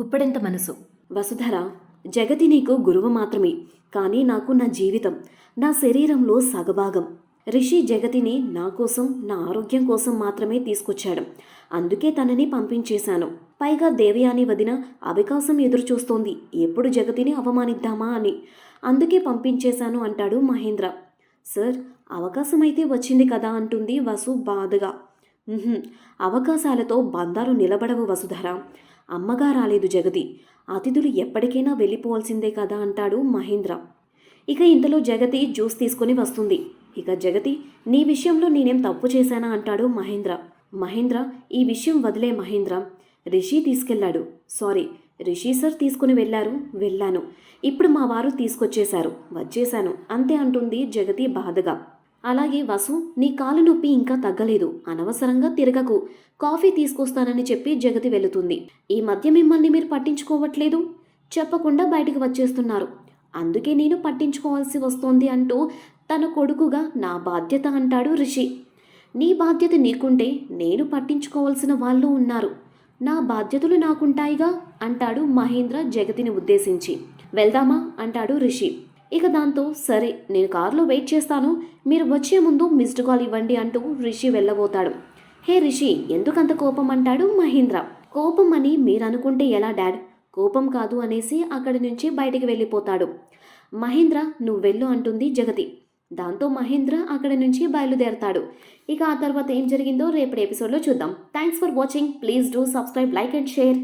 గుప్పెడంత మనసు. వసుధర జగతి నీకు గురువు మాత్రమే కానీ నాకు నా జీవితం నా శరీరంలో సగభాగం. రిషి జగతిని నా కోసం నా ఆరోగ్యం కోసం మాత్రమే తీసుకొచ్చాడు. అందుకే తనని పంపించేశాను. పైగా దేవయాని వదిన అవకాశం ఎదురుచూస్తోంది. ఎప్పుడు జగతిని అవమానిద్దామా అని. అందుకే పంపించేశాను అంటాడు మహేంద్ర. సార్ అవకాశం అయితే వచ్చింది కదా అంటుంది వసు బాధగా. అవకాశాలతో బంధాలు నిలబడవు వసుధర. అమ్మగా రాలేదు జగతి అతిథులు ఎప్పటికైనా వెళ్ళిపోవాల్సిందే కదా అంటాడు మహేంద్ర. ఇక ఇంతలో జగతి జ్యూస్ తీసుకొని వస్తుంది. ఇక జగతి నీ విషయంలో నేనేం తప్పు చేశానా అంటాడు మహేంద్ర. మహేంద్ర ఈ విషయం వదిలే మహేంద్ర. రిషి తీసుకెళ్ళాడు సారీ రిషి సార్ తీసుకుని వెళ్ళారు వెళ్ళాను. ఇప్పుడు మా వారు తీసుకొచ్చేశారు వచ్చేశాను. అంతే అంటుంది జగతి బాధగా. అలాగే వసు నీ కాలు నొప్పి ఇంకా తగ్గలేదు. అనవసరంగా తిరగకు. కాఫీ తీసుకొస్తానని చెప్పి జగతి వెళుతుంది. ఈ మధ్య మిమ్మల్ని మీరు పట్టించుకోవట్లేదు? చెప్పకుండా బయటకు వచ్చేస్తున్నారు. అందుకే నేను పట్టించుకోవాల్సి వస్తోంది అంటూ తన కొడుకుగా నా బాధ్యత అంటాడు రిషి. నీ బాధ్యత నీకుంటే నేను పట్టించుకోవాల్సిన వాళ్ళు ఉన్నారు. నా బాధ్యతలు నాకుంటాయిగా అంటాడు మహేంద్ర జగతిని ఉద్దేశించి. వెళ్దామా? అంటాడు రిషి. ఇక దాంతో సరే నేను కారులో వెయిట్ చేస్తాను. మీరు వచ్చే ముందు మిస్డ్ కాల్ ఇవ్వండి అంటూ రిషి వెళ్ళబోతాడు. హే రిషి ఎందుకంత కోపం అంటాడు మహేంద్ర. కోపం అని మీరు అనుకుంటే ఎలా డాడ్? కోపం కాదు అనేసి అక్కడి నుంచి బయటికి వెళ్ళిపోతాడు. మహేంద్ర నువ్వు వెళ్ళు అంటుంది జగతి. దాంతో మహేంద్ర అక్కడి నుంచి బయలుదేరతాడు. ఇక ఆ తర్వాత ఏం జరిగిందో రేపటి ఎపిసోడ్లో చూద్దాం. Thanks for watching please do subscribe like and share